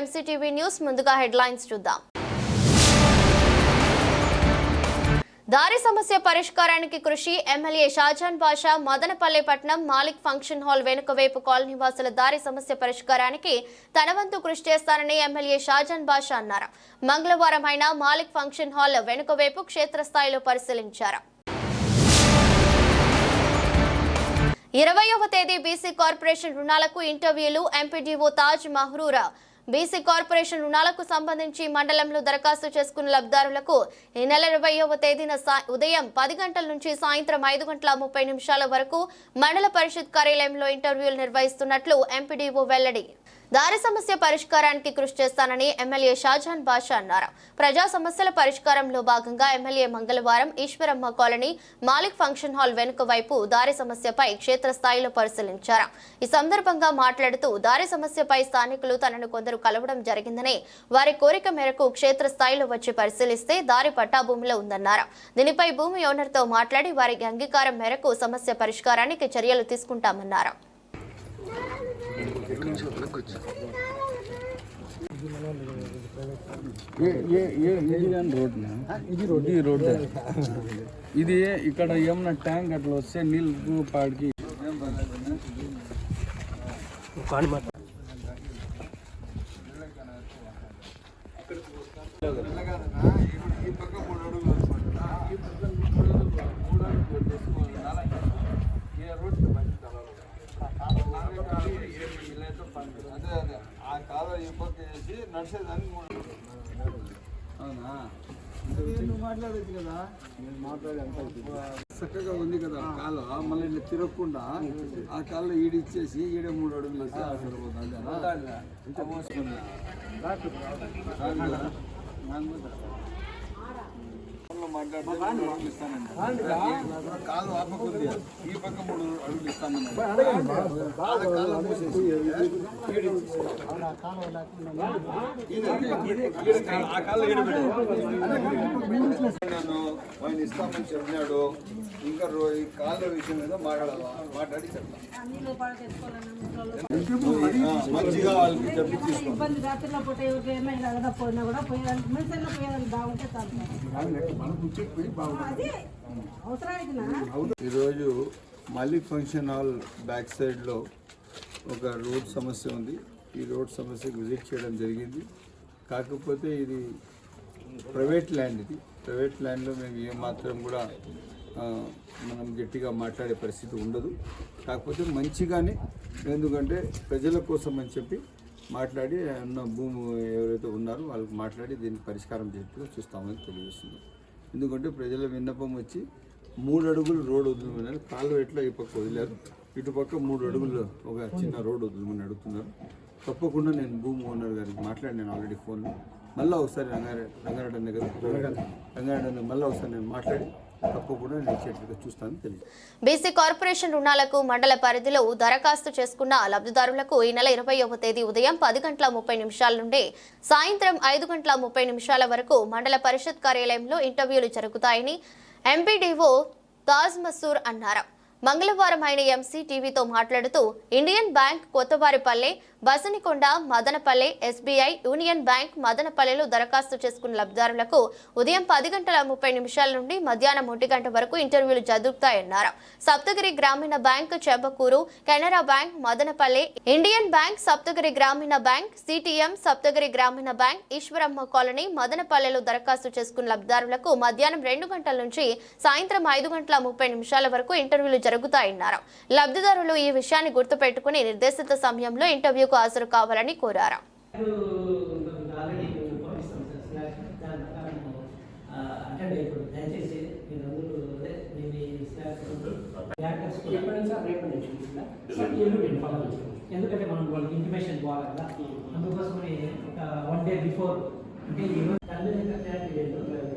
MCTV news ముందుగా headlines చూద్దాం. దారి సమస్య పరిష్కారానికి కృషి ఎమ్మెల్యే షాజాన్ బాషా మదనపల్లె పట్నం మాలిక్ ఫంక్షన్ హాల్ వెనుక వైపు కాలనీ వాసుల దారి సమస్య పరిష్కారానికి తన వంతు కృషి చేస్తానని ఎమ్మెల్యే షాజాన్ బాషా అన్నారు. మంగళవారం ఆయన మాలిక్ ఫంక్షన్ హాల్ వెనుక వైపు క్షేత్రస్థాయిలో పరిశీలించారు. ఇరవయవ తేదీ బీసీ కార్పొరేషన్ రుణాలకు ఇంటర్వ్యూలు MPDO Taj Mahrura BC corporation రుణాలకు సంబంధించి మండలంలో దరఖాస్తు చేసుకున్న లబ్ధిదారులకు ఈ నెల ఇరవయవ తేదీన ఉదయం పది గంటల నుంచి సాయంత్రం ఐదు గంటల ముప్పై నిమిషాల వరకు మండల పరిషత్ కార్యాలయంలో ఇంటర్వ్యూలు నిర్వహిస్తున్నట్లు ఎంపీడీఓ వెల్లడి. దారి సమస్య పరిష్కారానికి కృషి చేస్తానని ఎమ్మెల్యే షాజహాన్ బాషా అన్నారు. ప్రజా సమస్యల పరిష్కారంలో భాగంగా ఎమ్మెల్యే మంగళవారం Eshwaramma colony Malik function hall వెనుక వైపు దారి సమస్యపై క్షేత్రస్థాయిలో పరిశీలించారు. ఈ సందర్భంగా మాట్లాడుతూ దారి సమస్యపై స్థానికులు తనను కొందరు కలవడం జరిగిందని వారి కోరిక మేరకు క్షేత్రస్థాయిలో వచ్చి పరిశీలిస్తే దారి పట్టా భూమిలో ఉందన్నారు. దీనిపై భూమి ఓనర్తో మాట్లాడి వారికి అంగీకారం మేరకు సమస్య పరిష్కారానికి చర్యలు తీసుకుంటామన్నారు. ఏ ఏ ఏ ఇది కానీ రోడ్ ఇది రోడ్ ఇది రోడ్ ఇది ఇక్కడ ఏమన్నా ట్యాంక్ అట్లా వస్తే నీళ్ళు పాడికి. అదే అదే ఆ కాలం ఈ పక్క వేసి నడిచేదాన్ని అవునా? మాట్లాడచ్చు కదా? నేను మాట్లాడే చక్కగా ఉంది కదా కాలం. మళ్ళీ ఇట్లా తిరగకుండా ఆ కాలం ఈడిచ్చేసి ఈడ మూడు అడుగులు వేసి ఆ సరిపోతుంది మాట్లాడితే ఇస్తానండి. కాలు ఈ పక్క మూడు అడుగులు నేను ఆయన ఇస్తామని చెప్పినాడు. ఇంకా ఈ కాళ్ళ విషయం మీద మాట్లాడాలా మాట్లాడి చెప్తాను మంచిగా వాళ్ళకి చెప్పి తీసుకోండి ఈరోజు మళ్ళీ ఫంక్షన్ హాల్ బ్యాక్ సైడ్లో ఒక రోడ్ సమస్య ఉంది. ఈ రోడ్ సమస్యకు విజిట్ చేయడం జరిగింది. కాకపోతే ఇది ప్రైవేట్ ల్యాండ్ ఇది. ప్రైవేట్ ల్యాండ్లో మేము ఏమాత్రం కూడా మనం గట్టిగా మాట్లాడే పరిస్థితి ఉండదు. కాకపోతే మంచిగానే ఎందుకంటే ప్రజల కోసం అని చెప్పి మాట్లాడి ఉన్న భూమి ఎవరైతే ఉన్నారో వాళ్ళకి మాట్లాడి దీనికి పరిష్కారం చెప్పి చూస్తామని తెలియజేస్తుంది ఎందుకంటే ప్రజల విన్నపం వచ్చి మూడు అడుగులు రోడ్డు వదులుమన్నారు కాలువ ఎట్లా ఈ పక్క వదిలారు? ఇటుపక్క మూడు అడుగులు ఒక చిన్న రోడ్డు వదులుమని అడుగుతున్నారు. తప్పకుండా నేను భూమి ఓనర్ గారికి మాట్లాడినాను ఆల్రెడీ ఫోన్లో మళ్ళీ ఒకసారి రంగారెడ్డి రంగారెడ్డి అన్న కదా రంగారెడ్డి అన్న. మళ్ళీ ఒకసారి నేను మాట్లాడి తప్పకుండా నేను ఇచ్చేట్టుగా చూస్తానని తెలియదు. బీసీ కార్పొరేషన్ రుణాలకు మండల పరిధిలో దరఖాస్తు చేసుకున్న లబ్ధిదారులకు ఈ నెల ఇరవైవ తేదీ ఉదయం పది గంటల ముప్పై నిమిషాల నుండి సాయంత్రం ఐదు గంటల ముప్పై నిమిషాల వరకు మండల పరిషత్ కార్యాలయంలో ఇంటర్వ్యూలు జరుగుతాయని ఎంపీడీఓ తాజ్ మసూర్ అన్నారు. మంగళవారం ఆయన ఎంసీ టీవీతో మాట్లాడుతూ Indian bank Kothavaripalle Basanikonda Madanapalle SBI union bank మదనపల్లెలో దరఖాస్తు చేసుకున్న లబ్ధిదారులకు ఉదయం పది గంటల ముప్పై నిమిషాల నుండి మధ్యాహ్నం ఒంటి గంట వరకు ఇంటర్వ్యూలు జరుగుతాయన్నారు Saptagiri Grameena bank Chebakuru Canara bank Madanapalle Indian bank Saptagiri Grameena bank CTM Saptagiri Grameena bank Eshwaramma colony మదనపల్లెలో దరఖాస్తు చేసుకున్న లబ్ధిదారులకు మధ్యాహ్నం రెండు గంటల నుంచి సాయంత్రం ఐదు గంటల ముప్పై నిమిషాల వరకు ఇంటర్వ్యూలు జరుగుతాయన్నారు. లబ్ధిదారులు ఈ విషయాన్ని గుర్తుపెట్టుకుని నిర్దేశిత సమయంలో ఇంటర్వ్యూ ఇంటర్వ్యూకు హాజరు కావాలని కోరారు. సార్ దాని ప్రకారం మీరు ఎప్పటి నుంచి ఎందుకంటే మనం వాళ్ళకి ఇంటిమేషన్ పోవాలి కదా అందుకోసమని ఒక వన్ డే బిఫోర్ అంటే ఇంకా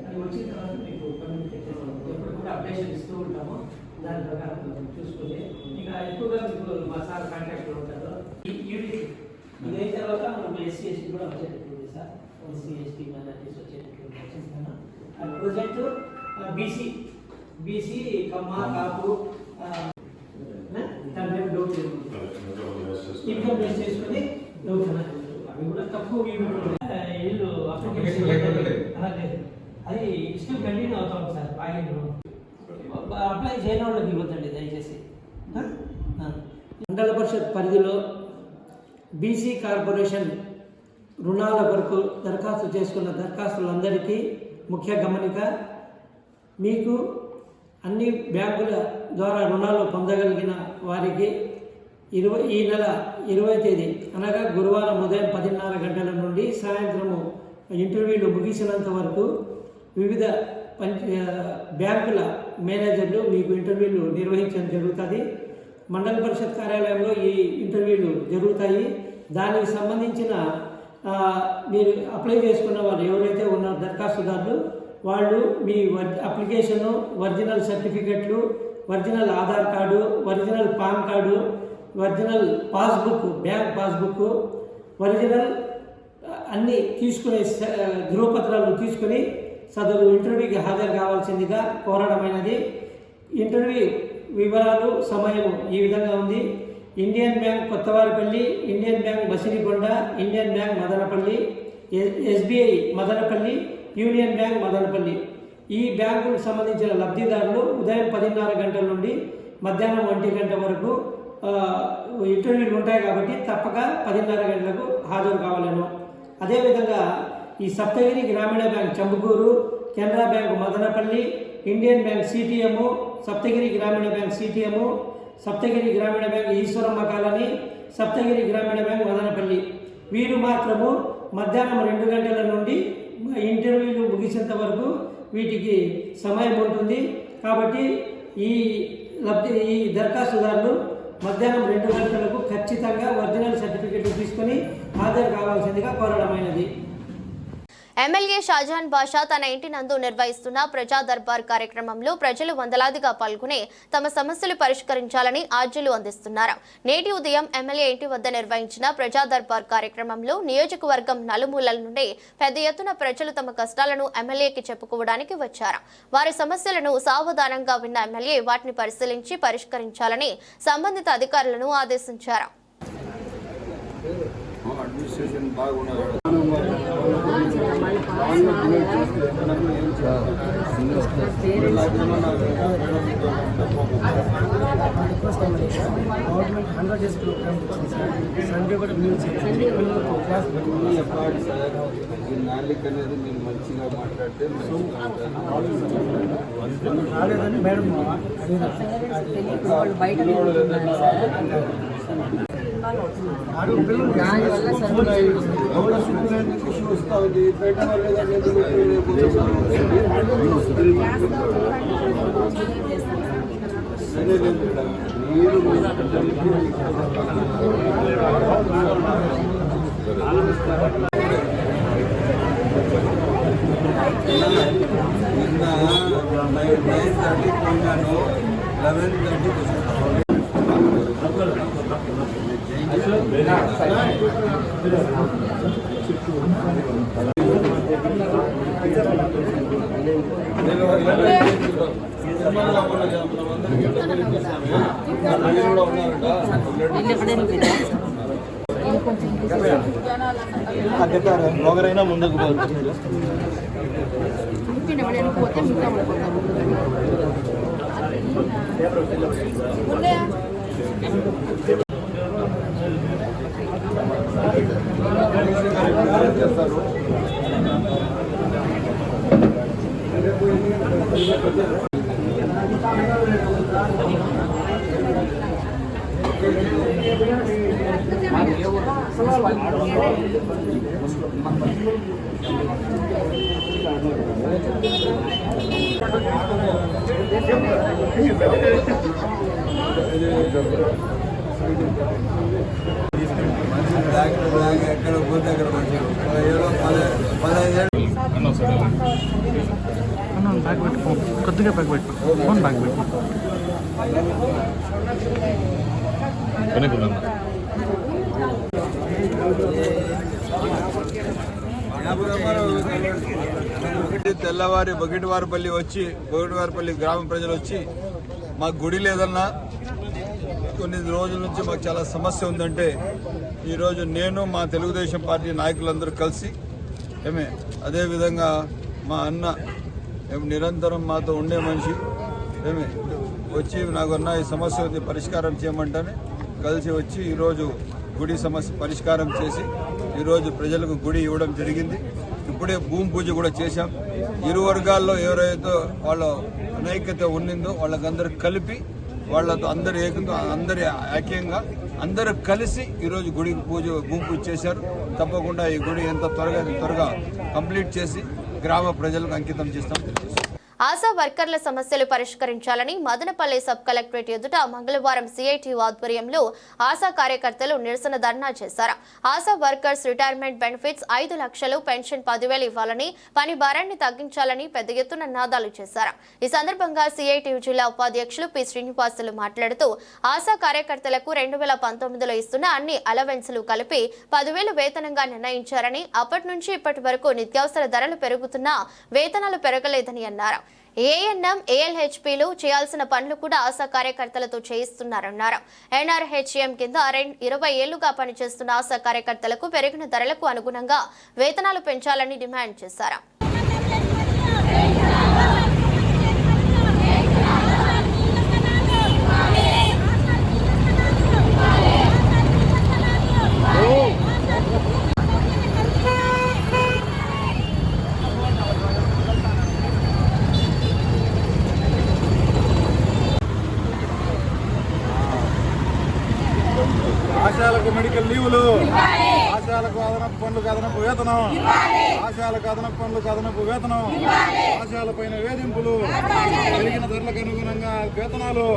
అది వచ్చిన తర్వాత మీకు కమ్యూనికేట్ ఎప్పుడు కూడా అప్డేషన్ ఇస్తూ ఉంటాము దాని ప్రకారం కొంచెం ఇక ఎక్కువగా మీకు మా సార్ కాంటాక్ట్లో ఉంటారు. ఇది అయిన తర్వాత మనకు ఎస్సీ ఎస్టీ కూడా వచ్చేటట్టు ఉంది సార్ ఎస్సీ ఎస్టీ మైనార్టీస్ వచ్చేటట్టు వచ్చింది at present BC BC Kamma Kapu income base చేసుకొని డౌట్ అవి కూడా తక్కువ. ఇల్లు అప్లికేషన్ అలాగే అది స్టిల్ కంటిన్యూ అవుతా ఉంది సార్ ఆయిల్ అప్లై చేయని వాళ్ళకి ఇవ్వద్దండి దయచేసి. మండల పరిషత్ పరిధిలో బీసీ కార్పొరేషన్ రుణాల కొరకు దరఖాస్తు చేసుకున్న దరఖాస్తులందరికీ ముఖ్య గమనిక మీకు అన్ని బ్యాంకుల ద్వారా రుణాలు పొందగలిగిన వారికి ఇరవై ఈ నెల ఇరవై తేదీ అనగా గురువారం ఉదయం పదిన్నర గంటల నుండి సాయంత్రము ఇంటర్వ్యూలు ముగిసినంత వరకు వివిధ పంచ బ్యాంకుల మేనేజర్లు మీకు ఇంటర్వ్యూలు నిర్వహించడం జరుగుతుంది. మండల పరిషత్ కార్యాలయంలో ఈ ఇంటర్వ్యూలు జరుగుతాయి. దానికి సంబంధించిన మీరు అప్లై చేసుకున్న వాళ్ళు ఎవరైతే ఉన్నారో దరఖాస్తుదారులు వాళ్ళు మీ వర్- అప్లికేషను ఒరిజినల్ సర్టిఫికెట్లు original Aadhaar card original pan card original passbook bank passbook original అన్నీ తీసుకునే స- ధృవపత్రాలు తీసుకుని సదరు ఇంటర్వ్యూకి హాజరు కావాల్సిందిగా కోరడమైనది. ఇంటర్వ్యూ వివరాలు సమయం ఈ విధంగా ఉంది. Indian bank Kothavaripalli Indian bank Basirikonda Indian bank Madanapalli yes- SBI Madanapalli union bank Madanapalli. ఈ బ్యాంకులకు సంబంధించిన లబ్ధిదారులు ఉదయం పదిన్నర గంటల నుండి మధ్యాహ్నం ఒంటి గంట వరకు ఇంటర్వ్యూలు ఉంటాయి కాబట్టి తప్పక పదిన్నర గంటలకు హాజరు కావాలను. అదేవిధంగా ఈ Saptagiri Grameena bank Chambukuru Canara bank Madanapalli Indian bank CTM Saptagiri Grameena bank CTM Saptagiri Grameena bank Eshwaramma colony Saptagiri Grameena bank Madanapalle వీరు మాత్రము మధ్యాహ్నం రెండు గంటల నుండి ఇంటర్వ్యూలు ముగిసేంత వరకు వీటికి సమయం ఉంటుంది. కాబట్టి ఈ లబ్ధి ఈ దరఖాస్తుదారులు మధ్యాహ్నం రెండు గంటలకు ఖచ్చితంగా ఒరిజినల్ సర్టిఫికెట్ తీసుకొని హాజరు కావాల్సిందిగా కోరడమైనది. ఎమ్మెల్యే షాజహాన్ బాషా తన ఇంటి నందు నిర్వహిస్తున్న ప్రజా దర్బార్ కార్యక్రమంలో ప్రజలు వందలాదిగా పాల్గొని తమ సమస్యలు పరిష్కరించాలని ఆర్జీలు అందిస్తున్నారు. నేటి ఉదయం ఎమ్మెల్యే ఇంటి వద్ద నిర్వహించిన ప్రజా దర్బార్ కార్యక్రమంలో నియోజకవర్గం నలుమూలల నుండి పెద్ద ఎత్తున ప్రజలు తమ కష్టాలను ఎమ్మెల్యేకి చెప్పుకోవడానికి వచ్చారు. వారి సమస్యలను సావధానంగా విన్న ఎమ్మెల్యే వాటిని పరిశీలించి పరిష్కరించాలని సంబంధిత అధికారులను ఆదేశించారు. అడ్మినిస్ట్రేషన్ బాగున్నారు. గవర్నమెంట్ హండ్రెడ్ డేస్ ప్రోగ్రామ్ వచ్చింది సార్ సండే కూడా సండే క్లాస్ అనేది మీరు మంచిగా మాట్లాడితే. రాలేదని మేడం అడుగు నిన్న నైన్ థర్టీ కొన్నాను లెవెన్ థర్టీ ఒకరైనా ముందుకు పోతుంది మంచి బ్లాక్ బ్లాక్ ఎక్కడ పోతే అక్కడ మంచిగా ఏదో పది పదహైదు బ్యాగ్ పెట్టుకో కొద్దిగా బ్యాగ్ పెట్టుకో ఫోన్ బ్యాగ్ పెట్టుకో ఒకటి తెల్లవారి బొగిటివారిపల్లి వచ్చి బొగిటివారిపల్లి గ్రామ ప్రజలు వచ్చి మాకు గుడి లేదన్నా కొన్ని రోజుల నుంచి మాకు చాలా సమస్య ఉందంటే ఈరోజు నేను మా తెలుగుదేశం పార్టీ నాయకులందరూ కలిసి ఏమే అదేవిధంగా మా అన్న నిరంతరం మాతో ఉండే మనిషి. ఏమి? వచ్చి నాకున్న ఈ సమస్య ఉంది పరిష్కారం చేయమంటానే కలిసి వచ్చి ఈరోజు గుడి సమస్య పరిష్కారం చేసి ఈరోజు ప్రజలకు గుడి ఇవ్వడం జరిగింది. ఇప్పుడే భూమి పూజ కూడా చేశాం. ఇరు వర్గాల్లో ఎవరైతే వాళ్ళ అనైక్యత ఉన్నిందో వాళ్ళకందరూ కలిపి వాళ్ళతో అందరు ఏకంతో అందరి ఐక్యంగా అందరూ కలిసి ఈరోజు గుడికి పూజ భూమి పూజ చేశారు. తప్పకుండా ఈ గుడి ఎంత త్వరగా త్వరగా కంప్లీట్ చేసి గ్రామ ప్రజలకు అంకితం చేస్తాం. తెలియజేస్తాం ఆశా వర్కర్ల సమస్యలు పరిష్కరించాలని మదనపల్లి సబ్ కలెక్టరేట్ ఎదుట మంగళవారం సిఐటి ఆధ్వర్యంలో ఆశా కార్యకర్తలు నిరసన ధర్నా చేశారు. ఆశా వర్కర్స్ రిటైర్మెంట్ బెనిఫిట్స్ ఐదు లక్షలు పెన్షన్ పదివేలు ఇవ్వాలని పని భారాన్ని తగ్గించాలని పెద్ద ఎత్తున నాదాలు చేశారు. ఈ సందర్భంగా సిఐటి జిల్లా ఉపాధ్యక్షులు పి. శ్రీనివాసులు మాట్లాడుతూ ఆశా కార్యకర్తలకు రెండు వేల పంతొమ్మిదిలో ఇస్తున్న అన్ని అలవెన్సులు కలిపి పదివేలు వేతనంగా నిర్ణయించారని అప్పటి నుంచి ఇప్పటి వరకు నిత్యావసర ధరలు పెరుగుతున్నా వేతనాలు పెరగలేదని అన్నారు. ఏఎన్ఎం ఏఎల్హెచ్పీలు చేయాల్సిన పనులు కూడా ఆశా కార్యకర్తలతో చేయిస్తున్నారన్నారు. ఎన్ఆర్హెచ్ఎం కింద ఇరవై ఏళ్ళుగా పనిచేస్తున్న ఆశా కార్యకర్తలకు పెరిగిన ధరలకు అనుగుణంగా వేతనాలు పెంచాలని డిమాండ్ చేశారు. ఆశాలకు మెడికల్ లీవులు. ఆశాలకు అదనపు పనులకు అదనపు వేతనం. ఆశాలకు అదనపు పనులకు అదనపు వేతనం. ఆశాల పైన వేధింపులు. పెరిగిన ధరలకు అనుగుణంగా వేతనాలు.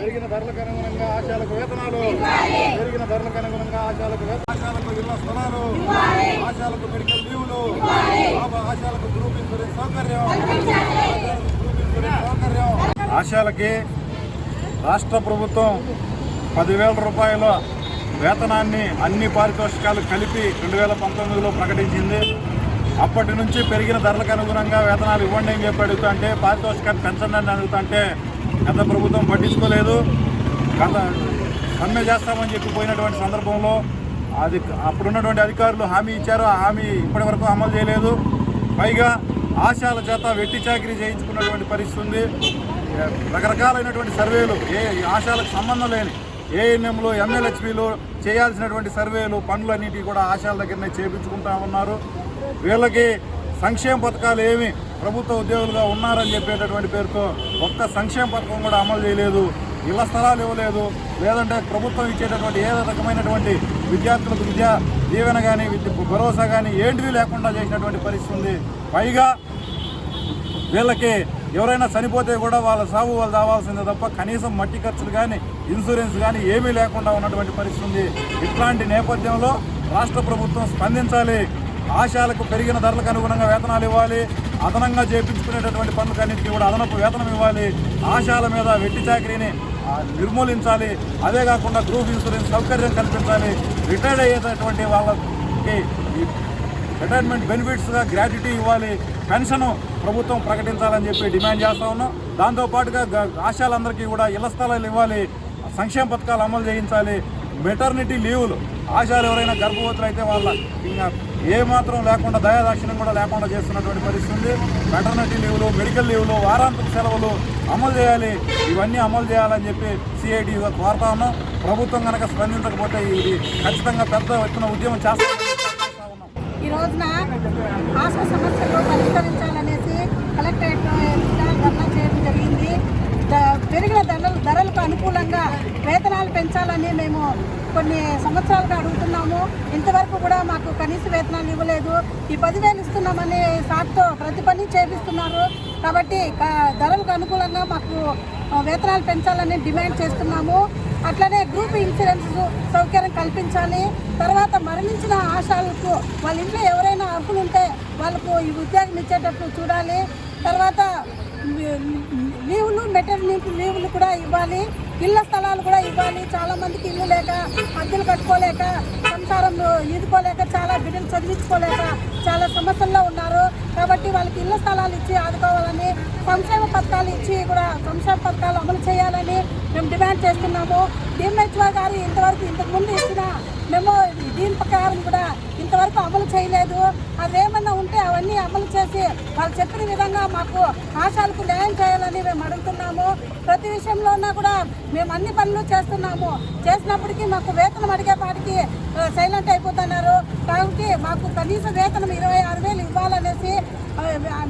పెరిగిన ధరలకు అనుగుణంగా ఆశాలకు వేతనాలు. పెరిగిన ధరలకు అనుగుణంగా ఆశాలకు ఆశాలకు ఇళ్ళ స్థలాలు. ఆశాలకు మెడికల్ లీవులు. ఆశాలకు గ్రూప్ ఇన్సూరెన్స్ సౌకర్యం. ఆశాలకు గ్రూప్ ఇన్సూరెన్స్ సౌకర్యం. ఆశాలకి రాష్ట్ర ప్రభుత్వం పదివేల రూపాయల వేతనాన్ని అన్ని పారితోషికాలు కలిపి రెండు వేల పంతొమ్మిదిలో ప్రకటించింది. అప్పటి నుంచి పెరిగిన ధరలకు అనుగుణంగా వేతనాలు ఇవ్వండి అని చెప్పి అడుగుతా అంటే పారితోషికాన్ని పెంచండి అని అడుగుతా అంటే గత ప్రభుత్వం పట్టించుకోలేదు. గత సమ్మె చేస్తామని చెప్పి పోయినటువంటి సందర్భంలో అది అప్పుడున్నటువంటి అధికారులు హామీ ఇచ్చారు. ఆ హామీ ఇప్పటి వరకు అమలు చేయలేదు. పైగా ఆశాల చేత వెట్టి చాకరీ చేయించుకున్నటువంటి పరిస్థితి ఉంది. రకరకాలైనటువంటి సర్వేలు ఏ ఆశాలకు సంబంధం లేని ఏఎన్ఎంలో ఎమ్మెల్హెచ్పీలు చేయాల్సినటువంటి సర్వేలు పనులన్నిటి కూడా ఆశాల దగ్గరనే చేపించుకుంటా ఉన్నారు. వీళ్ళకి సంక్షేమ పథకాలు ఏమి ప్రభుత్వ ఉద్యోగులుగా ఉన్నారని చెప్పేటటువంటి పేరుతో ఒక్క సంక్షేమ పథకం కూడా అమలు చేయలేదు ఇళ్ళ స్థలాలు ఇవ్వలేదు లేదంటే ప్రభుత్వం ఇచ్చేటటువంటి ఏ రకమైనటువంటి విద్యార్థులకు విద్యా దీవెన కానీ విద్య భరోసా కానీ ఏంటివి లేకుండా చేసినటువంటి పరిస్థితి ఉంది. పైగా వీళ్ళకి ఎవరైనా చనిపోతే కూడా వాళ్ళ సాగు వాళ్ళు రావాల్సిందే తప్ప కనీసం మట్టి ఖర్చులు కానీ ఇన్సూరెన్స్ కానీ ఏమీ లేకుండా ఉన్నటువంటి పరిస్థితి ఉంది. ఇట్లాంటి నేపథ్యంలో రాష్ట్ర ప్రభుత్వం స్పందించాలి. ఆశాలకు పెరిగిన ధరలకు అనుగుణంగా వేతనాలు ఇవ్వాలి. అదనంగా చేపించుకునేటటువంటి పనులకన్నింటికి కూడా అదనపు వేతనం ఇవ్వాలి. ఆశాల మీద వెట్టి చాకరీని నిర్మూలించాలి. అదే కాకుండా గ్రూప్ ఇన్సూరెన్స్ సౌకర్యం కల్పించాలి. రిటైర్డ్ అయ్యేటటువంటి వాళ్ళకి రిటైర్మెంట్ బెనిఫిట్స్గా గ్రాట్యుటీ ఇవ్వాలి. పెన్షన్ ప్రభుత్వం ప్రకటించాలని చెప్పి డిమాండ్ చేస్తూ ఉన్నాం. దాంతోపాటుగా ఆశాలందరికీ కూడా ఇళ్ళ స్థలాలు ఇవ్వాలి. సంక్షేమ పథకాలు అమలు చేయించాలి. మెటర్నిటీ లీవులు ఆశాలు ఎవరైనా గర్భవతులు అయితే వాళ్ళ ఇంకా ఏమాత్రం లేకుండా దయాదాక్షిణ్యం కూడా లేకుండా చేస్తున్నటువంటి పరిస్థితి. ఉంది మెటర్నిటీ లీవులు మెడికల్ లీవులు వారాంతపు సెలవులు అమలు చేయాలి. ఇవన్నీ అమలు చేయాలని చెప్పి సిఐడి కోరుతా ఉన్నాం. ప్రభుత్వం కనుక స్పందించకపోతే ఇది ఖచ్చితంగా పెద్ద ఎత్తున ఉద్యమం చేస్తాం ఈ రోజున ఆశా సమస్యలు పరిష్కరించాలనేసి కలెక్టరేట్ ధర్నా చేయడం జరిగింది. పెరిగిన ధరలు ధరలకు అనుకూలంగా వేతనాలు పెంచాలని మేము కొన్ని సంవత్సరాలుగా అడుగుతున్నాము. ఇంతవరకు కూడా మాకు కనీస వేతనాలు ఇవ్వలేదు. ఈ పదివేలు ఇస్తున్నామని సాక్తో ప్రతి పని చేపిస్తున్నారు. కాబట్టి ధరలకు అనుకూలంగా మాకు వేతనాలు పెంచాలని డిమాండ్ చేస్తున్నాము. అట్లనే గ్రూప్ ఇన్సూరెన్స్ సౌకర్యం కల్పించాలి. తర్వాత మరణించిన ఆశాలకు వాళ్ళ ఇంట్లో ఎవరైనా అర్హులు ఉంటే వాళ్ళకు ఈ ఉద్యోగం ఇచ్చేటట్లు చూడాలి. తర్వాత లీవులు మెటర్నిటీ లీవులు కూడా ఇవ్వాలి. ఇళ్ళ స్థలాలు కూడా ఇవ్వాలి. చాలా మందికి ఇల్లు లేక అద్దెలు కట్టుకోలేక సంసారం ఈదుకోలేక చాలా బిడ్డలు చదివించుకోలేక చాలా సమస్యల్లో ఉన్నారు. కాబట్టి వాళ్ళకి ఇళ్ళ స్థలాలు ఇచ్చి ఆదుకోవాలని సంక్షేమ పథకాలు ఇచ్చి కూడా సంక్షేమ పథకాలు అమలు చేయాలని మేము డిమాండ్ చేస్తున్నాము. డిఎంహెచ్ఓ గారు ఇంతవరకు ఇంతకుముందు ఇచ్చిన మేము దీని ప్రకారం కూడా ఇంతవరకు అమలు చేయలేదు. అదేమన్నా ఉంటే అవన్నీ అమలు చేసి వాళ్ళు చెప్పిన విధంగా మాకు ఆశాలకు న్యాయం చేయాలని మేము అడుగుతున్నాము. ప్రతి విషయంలో ఉన్నా కూడా మేము అన్ని పనులు చేస్తున్నాము. చేసినప్పటికీ మాకు వేతనం అడిగేపాటికి సైలెంట్ అయిపోతున్నారు. కాబట్టి మాకు కనీస వేతనం ఇరవై ఆరు వేలు ఇవ్వాలనేసి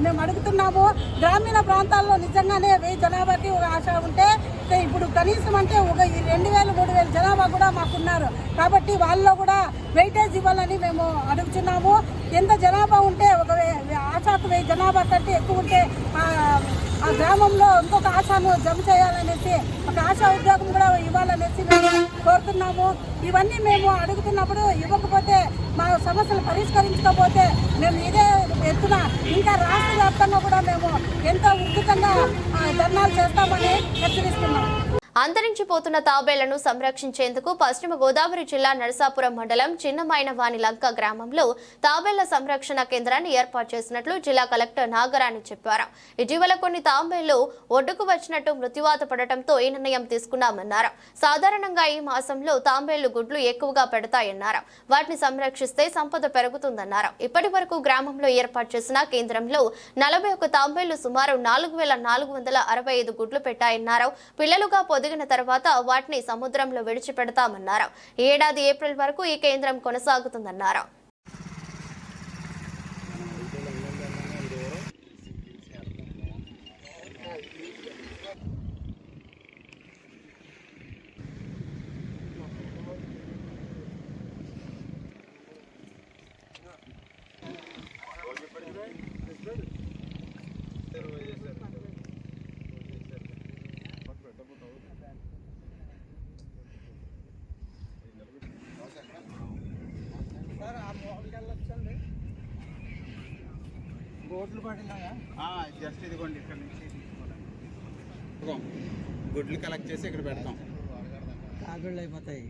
మేము అడుగుతున్నాము. గ్రామీణ ప్రాంతాల్లో నిజంగానే వెయ్యి జనాభాకి ఒక ఆశ ఉంటే ఇప్పుడు కనీసం అంటే ఒక ఈ రెండు వేలు మూడు వేలు జనాభా కూడా మాకున్నారు. కాబట్టి వాళ్ళలో కూడా వెయిటేజ్ ఇవ్వాలని మేము అడుగుతున్నాము ఎంత జనాభా ఉంటే ఒక వే- ఆశాకు వెయ్యి జనాభా కంటే ఎక్కువ ఉంటే ఆ- ఆ గ్రామంలో ఇంకొక ఆశాను జమ చేయాలనేసి ఒక ఆశా ఉద్యోగం కూడా ఇవ్వాలనేసి మేము కోరుతున్నాము. ఇవన్నీ మేము అడుగుతున్నప్పుడు ఇవ్వకపోతే మా సమస్యలు పరిష్కరించకపోతే మేము ఇదే ఎత్తున ఇంకా రాష్ట్ర వ్యాప్తంగా కూడా మేము ఎంతో ఉధృతంగా ఆ, ధర్నాలు చేస్తామని హెచ్చరిస్తున్నాం. అంతరించిపోతున్న తాబేళ్ళను సంరక్షించేందుకు పశ్చిమ గోదావరి జిల్లా నరసాపురం మండలం చిన్నమైన వాణి లంక గ్రామంలో తాబేళ్ళ సంరక్షణ కేంద్రాన్ని ఏర్పాటు చేసినట్లు జిల్లా కలెక్టర్ నాగరాణి చెప్పారు. ఇటీవల కొన్ని తాబేళ్ళు ఒడ్డుకు వచ్చినట్టు మృత్యువాత పడటంతో ఈ నిర్ణయం తీసుకున్నామన్నారు. సాధారణంగా ఈ మాసంలో తాంబేళ్ళు గుడ్లు ఎక్కువగా పెడతాయన్నారు. వాటిని సంరక్షిస్తే సంపద పెరుగుతుందన్నారు. ఇప్పటి వరకు గ్రామంలో ఏర్పాటు చేసిన కేంద్రంలో నలభై ఒక్క తాంబేళ్ళు సుమారు నాలుగు వేల నాలుగు వందల అరవై ఐదు గుడ్లు పెట్టాయన్నారు. పిల్లలుగా పొదిగిన తర్వాత వాటిని సముద్రంలో విడిచిపెడతామన్నారు. ఏడాది ఏప్రిల్ వరకు ఈ కేంద్రం కొనసాగుతుందన్నారు. ఇదిగోండి ఇక్కడ నుంచి తీసుకోవడం గుడ్లు కలెక్ట్ చేసి ఇక్కడ పెడతాం. కాగుళ్ళు అయిపోతాయి.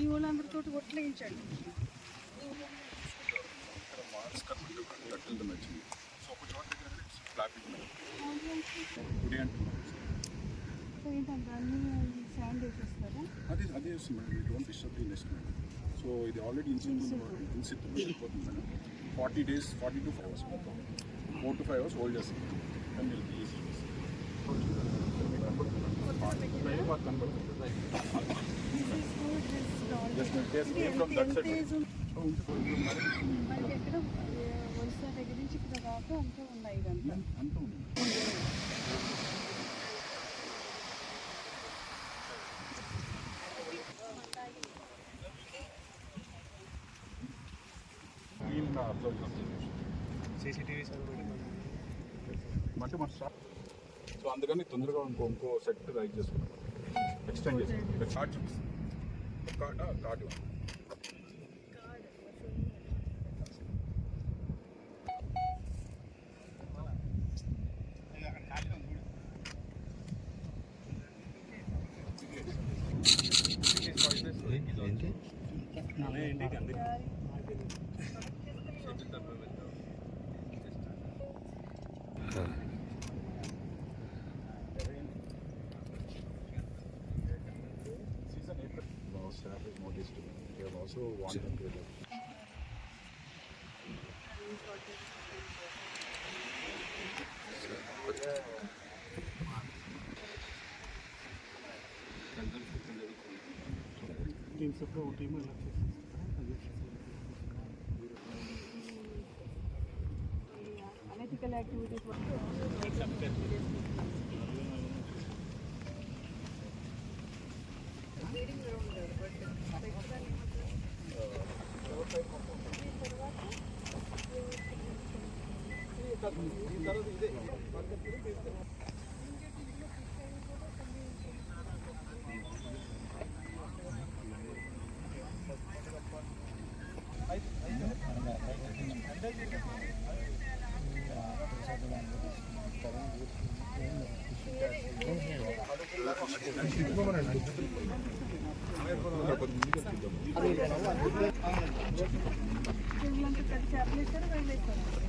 ఈ వాళ్ళందరితో ఒట్లేయించండి. ఏంటంటే అదే అదే వస్తుంది madam. We don't disturb the next madam. So ఇది ఆల్రెడీ ఇన్సిడెంట్ ఉంది. ఇన్సిట్ వెళ్ళిపోతుంది madam. Forty days forty to five hours four to five hours hold చేస్తుంది కానీ వీళ్ళకి ఈజీ ఒరిస్సా దగ్గర నుంచి ఇక్కడ దాకా అంతా ఉన్నాయి ఇదంతా. అంతా ఉంది. వీళ్ళని అబ్జర్వ్ చేస్తుంది సీసీటీవీ అంటే మన స్టాప్ సో అందుకని తొందరగా ఇంకో ఇంకో సెట్ రైట్ చేసుకున్నాం ఎక్స్టెండ్ చేసుకున్నాం కార్డ్ చూపిస్తాం. కార్డ్ కార్డు तीन सौ ओटी में Unethical activities. Reading around there, but. చేపలు ఇస్తారు వెళ్ళేస్తారు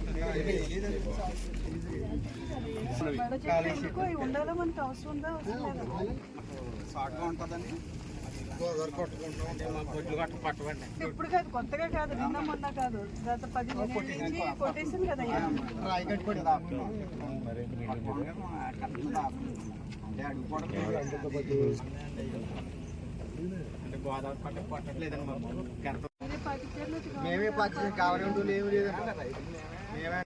కట్ట పట్టబండి ఇప్పుడు కాదు కొత్తగా కాదు నిన్న మొన్న కాదు గత పది నుంచి కొట్టేసింది కదా అంటే గోదావరి పట్ట పట్టట్లేదండి మాకు ఎంత అదే పది వచ్చి మేమే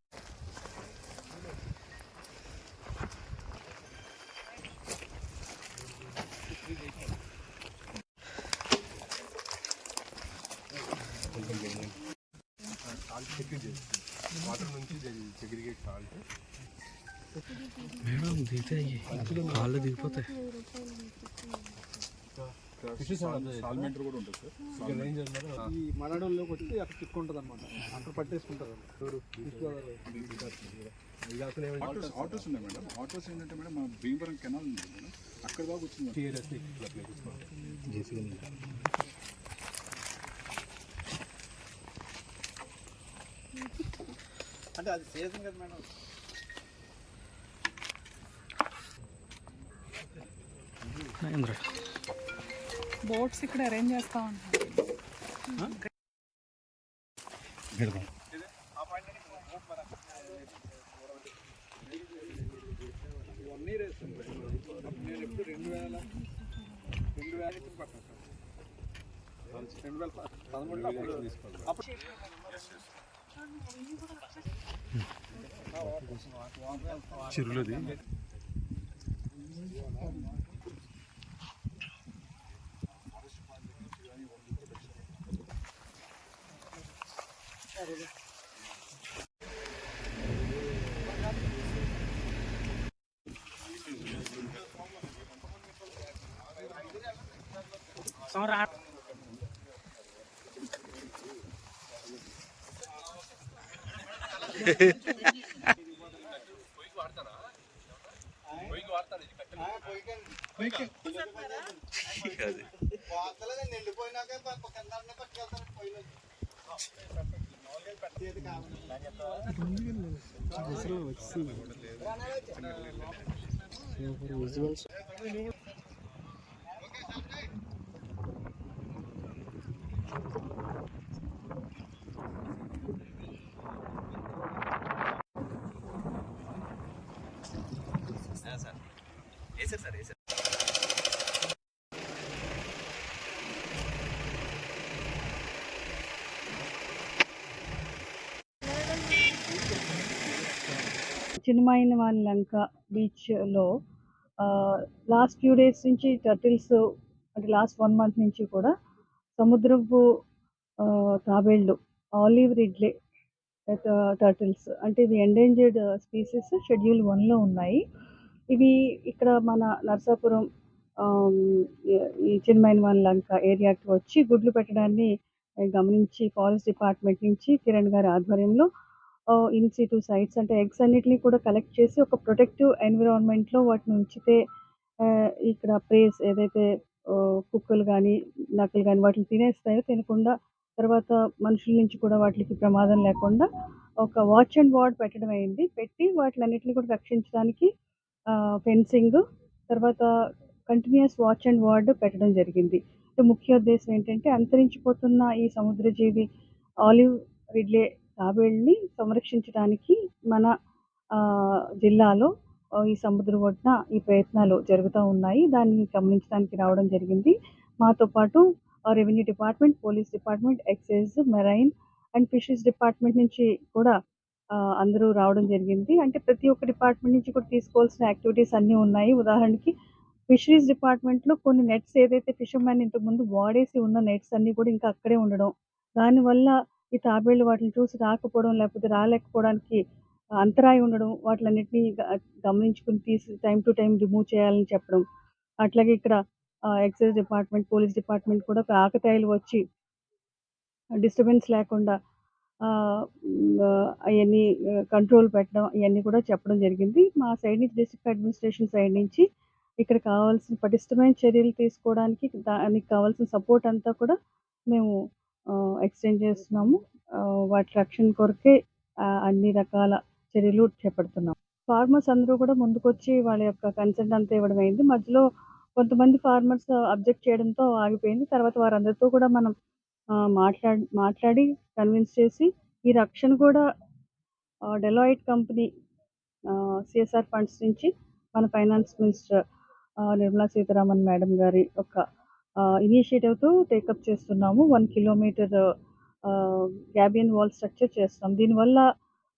పచ్చి కావాలి ఉంటుంది ఈ మలడోల్లోకి వచ్చి అక్కడ చిక్కు ఉంటుంది అనమాట అక్కడ పట్టేసుకుంటారు ఆటోస్ ఆటోస్ ఉన్నాయి మేడం. ఆటోస్ ఏంటంటే మేడం మన భీమవరం కెనాల్ ఉంది మేడం. అక్కడ దాకా వచ్చింది అంటే అది సీజన్ కదా మేడం. బోట్స్ ఇక్కడ అరేంజ్ చేస్తా ఉంటాం. నేను ఎప్పుడు రెండు వేల రెండు వేల రెండు పదమూడులో అప్పుడు చెరువులోది నిండిపోయినాక కింద పట్టుకెళ్తారు పోయిన చిన్నమైన వాళ్ళ లంక బీచ్లో లాస్ట్ ఫ్యూ డేస్ నుంచి టర్టిల్స్ అంటే లాస్ట్ వన్ మంత్ నుంచి కూడా సముద్రపు తాబేళ్ళు ఆలివ్ రిడ్లే టర్టిల్స్ అంటే ఇది ఎండేంజర్డ్ స్పీసెస్ షెడ్యూల్ వన్లో ఉన్నాయి. ఇవి ఇక్కడ మన నర్సాపురం ఈ- ఈ వన్ లంక ఏరియాకి వచ్చి గుడ్లు పెట్టడాన్ని గమనించి ఫారెస్ట్ డిపార్ట్మెంట్ నుంచి కిరణ్ గారి ఆధ్వర్యంలో ఇన్ సిటు సైట్స్ అంటే ఎగ్స్ అన్నిటిని కూడా కలెక్ట్ చేసి ఒక ప్రొటెక్టివ్ ఎన్విరాన్మెంట్లో వాటిని ఉంచితే ఇక్కడ ప్రేస్ ఏదైతే కుక్కలు కానీ నక్కలు కానీ వాటిని తినేస్తాయో తినకుండా తర్వాత మనుషుల నుంచి కూడా వాటికి ప్రమాదం లేకుండా ఒక వాచ్ అండ్ వార్డ్ పెట్టడం అయింది. పెట్టి వాటిని అన్నిటిని కూడా రక్షించడానికి ఫెన్సింగ్ తర్వాత కంటిన్యూస్ వాచ్ అండ్ వార్డ్ పెట్టడం జరిగింది. ముఖ్య ఉద్దేశం ఏంటంటే అంతరించిపోతున్న ఈ సముద్రజీవి ఆలివ్ రిడ్లే తాబేళ్ళని సంరక్షించడానికి మన జిల్లాలో ఈ సముద్ర ఒడ్డున ఈ ప్రయత్నాలు జరుగుతూ ఉన్నాయి. దాన్ని గమనించడానికి రావడం జరిగింది. మాతో పాటు revenue department police department excise marine and fisheries department నుంచి కూడా అందరూ రావడం జరిగింది. అంటే ప్రతి ఒక్క డిపార్ట్మెంట్ నుంచి కూడా తీసుకోవాల్సిన యాక్టివిటీస్ అన్నీ ఉన్నాయి. ఉదాహరణకి ఫిషరీస్ డిపార్ట్మెంట్లో కొన్ని నెట్స్ ఏదైతే ఫిషర్మ్యాన్ ఇంతకుముందు వాడేసి ఉన్న నెట్స్ అన్నీ కూడా ఇంకా అక్కడే ఉండడం. దానివల్ల ఈ తాబేళ్ళు వాటిని చూసి రాకపోవడం లేకపోతే రాలేకపోవడానికి అంతరాయం ఉండడం వాటిలన్నింటినీ గ- గమనించుకుని తీసి టైం టు టైం రిమూవ్ చేయాలని చెప్పడం. అట్లాగే ఇక్కడ ఎక్సైజ్ డిపార్ట్మెంట్ పోలీస్ డిపార్ట్మెంట్ కూడా ఒక ఆకతాయిలు వచ్చి డిస్టర్బెన్స్ లేకుండా అవన్నీ కంట్రోల్ పెట్టడం ఇవన్నీ కూడా చెప్పడం జరిగింది. మా సైడ్ నుంచి డిస్ట్రిక్ట్ అడ్మినిస్ట్రేషన్ సైడ్ నుంచి ఇక్కడ కావాల్సిన పటిష్టమైన చర్యలు తీసుకోవడానికి దానికి కావాల్సిన సపోర్ట్ అంతా కూడా మేము ఎక్స్టెండ్ చేస్తున్నాము. వాటి రక్షణ కొరకే అన్ని రకాల చర్యలు చేపడుతున్నాం. ఫార్మర్స్ అందరూ కూడా ముందుకొచ్చి వాళ్ళ యొక్క కన్సెంట్ అంతా ఇవ్వడం అయింది. మధ్యలో కొంతమంది ఫార్మర్స్ అబ్జెక్ట్ చేయడంతో ఆగిపోయింది. తర్వాత వారందరితో కూడా మనం మాట్లాడి మాట్లాడి కన్విన్స్ చేసి ఈ రక్షణ కూడా డెలాయిట్ కంపెనీ సిఎస్ఆర్ ఫండ్స్ నుంచి మన finance minister Nirmala Sitharaman madam గారి ఒక ఇనిషియేటివ్తో టేకప్ చేస్తున్నాము. One kilometre gabion wall structure చేస్తాం దీనివల్ల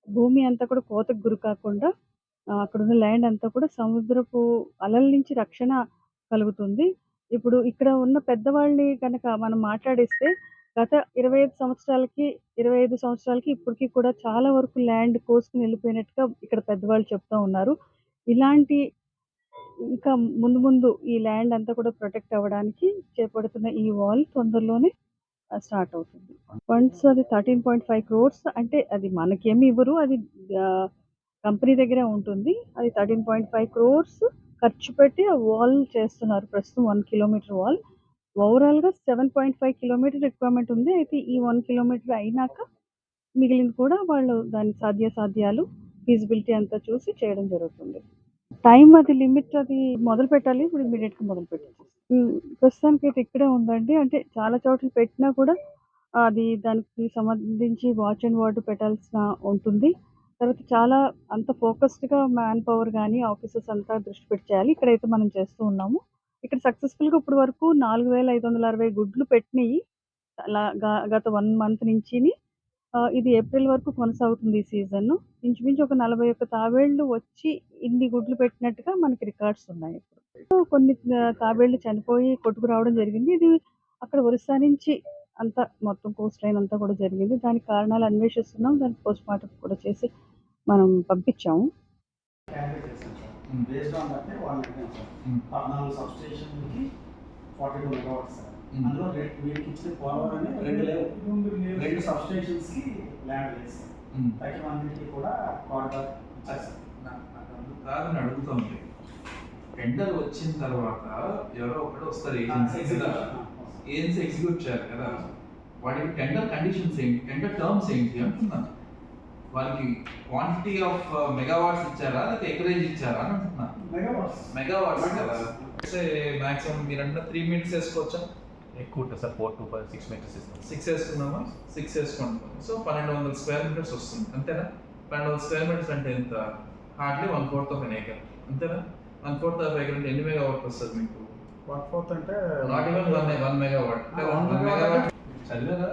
భూమి అంతా కూడా కోతకు గురి కాకుండా అక్కడ ఉన్న ల్యాండ్ అంతా కూడా సముద్రపు అలల నుంచి రక్షణ కలుగుతుంది. ఇప్పుడు ఇక్కడ ఉన్న పెద్దవాళ్ళని కనుక మనం మాట్లాడిస్తే గత ఇరవై ఐదు సంవత్సరాలకి ఇరవై ఐదు సంవత్సరాలకి ఇప్పటికి కూడా చాలా వరకు ల్యాండ్ కోసుకుని వెళ్ళిపోయినట్టుగా ఇక్కడ పెద్దవాళ్ళు చెప్తా ఉన్నారు. ఇలాంటి ఇంకా ముందు ముందు ఈ ల్యాండ్ అంతా కూడా ప్రొటెక్ట్ అవ్వడానికి చేపడుతున్న ఈ వాల్ తొందరలోనే స్టార్ట్ అవుతుంది. ఫండ్స్ అది థర్టీన్ పాయింట్ ఫైవ్ క్రోర్స్ అంటే అది మనకేమి ఇవ్వరు అది కంపెనీ దగ్గరే ఉంటుంది. అది థర్టీన్ పాయింట్ ఫైవ్ క్రోర్స్ ఖర్చు పెట్టి ఆ వాల్ చేస్తున్నారు ప్రస్తుతం వన్ కిలోమీటర్ వాల్. ఓవరాల్గా seven point five kilometre requirement ఉంది. అయితే ఈ వన్ కిలోమీటర్ అయినాక మిగిలిన కూడా వాళ్ళు దాని సాధ్య సాధ్యాలు ఫీజిబిలిటీ అంతా చూసి చేయడం జరుగుతుంది. టైం అది లిమిట్ అది మొదలు పెట్టాలి. ఇప్పుడు ఇమీడియట్గా మొదలు పెట్టాలి. ప్రస్తుతానికి అయితే ఇక్కడే ఉందండి. అంటే చాలా చోట్ల పెట్టినా కూడా అది దానికి సంబంధించి వాచ్ అండ్ వార్డ్ పెట్టాల్సిన ఉంటుంది. తర్వాత చాలా అంత ఫోకస్డ్గా మ్యాన్ పవర్ కానీ ఆఫీసర్స్ అంతా దృష్టి పెట్టి చేయాలి ఇక్కడైతే మనం చేస్తూ ఉన్నాము. ఇక్కడ సక్సెస్ఫుల్గా ఇప్పటి వరకు నాలుగు వేల ఐదు వందల అరవై గుడ్లు పెట్టినాయి. గత వన్ మంత్ నుంచి ఇది ఏప్రిల్ వరకు కొనసాగుతుంది ఈ సీజన్ ఇంచుమించు ఒక నలభై ఒక్క తాబేళ్ళు వచ్చి ఇన్ని గుడ్లు పెట్టినట్టుగా మనకి రికార్డ్స్ ఉన్నాయి ఇప్పుడు. కొన్ని తాబేళ్ళు చనిపోయి కొట్టుకు రావడం జరిగింది. ఇది అక్కడ ఒరిస్సా నుంచి అంతా మొత్తం కోస్ట్ లైన్ అంతా కూడా జరిగింది. దానికి కారణాలు అన్వేషిస్తున్నాం. దాని పోస్ట్ మార్టం కూడా చేసి మనం పంపించాము. బేస్డ్ ఆన్ దట్ వాళ్ళు పద్నాలుగు సబ్స్టేషన్కి ఫార్టీ టూ మెగావాట్స్ సార్ అందులో రె- వీటికి ఇచ్చిన పవర్ అని రెండు లేవు. రెండు సబ్స్టేషన్స్కి ల్యాండ్ లేదు సార్ థర్టీ వన్కి కూడా క్వార్టర్ ఇచ్చారు సార్ నాకు అందుకు కాదని అడుగుతుంది టెండర్ వచ్చిన తర్వాత ఎవరో ఒకటి వస్తారు ఏజెన్సీ కదా. ఏజెన్సీ ఎగ్జిక్యూట్ చేయాలి కదా. వాటికి టెండర్ కండిషన్స్ ఏంటి? టెండర్ టర్మ్స్ ఏంటి అంటున్నాను వాళ్ళకి క్వాంటిటీ ఆఫ్ మెగావాట్స్ ఇచ్చారా? లేకపోతే ఎకరేజ్ ఇచ్చారా అని అంటున్నాను మెగావాట్స్ మెగావాట్స్ కదా. మాక్సిమం మీరంటే త్రీ మినిట్స్ వేసుకోవచ్చా? ఎక్కువ ఉంటుంది sir four to five six metres ఇస్తాం. సిక్స్ వేసుకున్నామా? సిక్స్ వేసుకుంటాం సో పన్నెండు వందల స్క్వేర్ మీటర్స్ వస్తుంది. అంతేనా? పన్నెండు వందల స్క్వేర్ మీటర్స్ అంటే ఎంత? Hardly one fourth of an acre అంతేనా? వన్ ఫోర్త్ ఆఫ్ ఏకర్ అంటే ఎన్ని మెగావాట్ వస్తుంది మీకు? వన్ ఫోర్త్ అంటే not even one one megawatt. Megawatt చదివారా?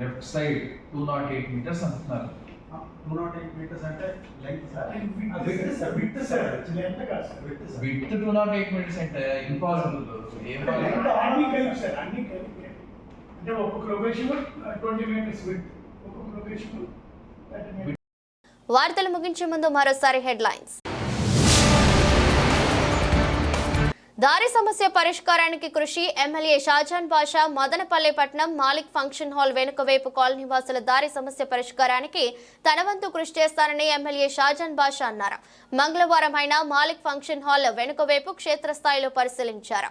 Left side two naught eight metres అంటున్నారు. టూ నాట్ ఎయిట్ మీటర్స్ అంటే length sir width sir width sir length కాదు sir width sir width two naught eight metres అంటే impossible ఏం అన్ని కలిపి sir అన్ని కలిపి. అంటే ఒక్కొక్క లొకేషన్ ట్వంటీ మీటర్స్ విత్ ఒక్కొక్క లొకేషన్ వార్తలు ముగించే ముందు మరోసారి హెడ్లైన్స్ దారి సమస్య పరిష్కారానికి కృషి ఎమ్మెల్యే షాజాన్ బాషా మదనపల్లె పట్నం మాలిక్ ఫంక్షన్ హాల్ వెనుక వైపు కాలనీ వాసుల దారి సమస్య పరిష్కారానికి తన వంతు కృషి చేస్తానని ఎమ్మెల్యే షాజాన్ బాషా అన్నారు. మంగళవారం ఆయన మాలిక్ ఫంక్షన్ హాల్ వెనుక వైపు క్షేత్రస్థాయిలో పరిశీలించారు.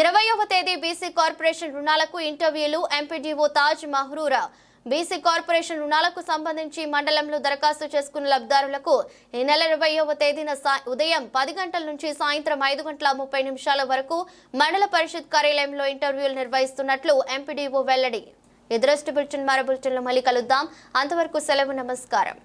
ఇరవయవ తేదీ బీసీ కార్పొరేషన్ రుణాలకు ఇంటర్వ్యూలు MPDO Taj Mahrura BC corporation రుణాలకు సంబంధించి మండలంలో దరఖాస్తు చేసుకున్న లబ్ధిదారులకు ఈ నెల ఇరవయవ తేదీన ఉదయం పది గంటల నుంచి సాయంత్రం ఐదు గంటల ముప్పై నిమిషాల వరకు మండల పరిషత్ కార్యాలయంలో ఇంటర్వ్యూలు నిర్వహిస్తున్నట్లు ఎంపీడీఓ వెల్లడి. ఎదురస్టు బులెటిన్ మరో బులెటిన్లో మళ్ళీ కలుద్దాం. అంతవరకు సెలవు నమస్కారం.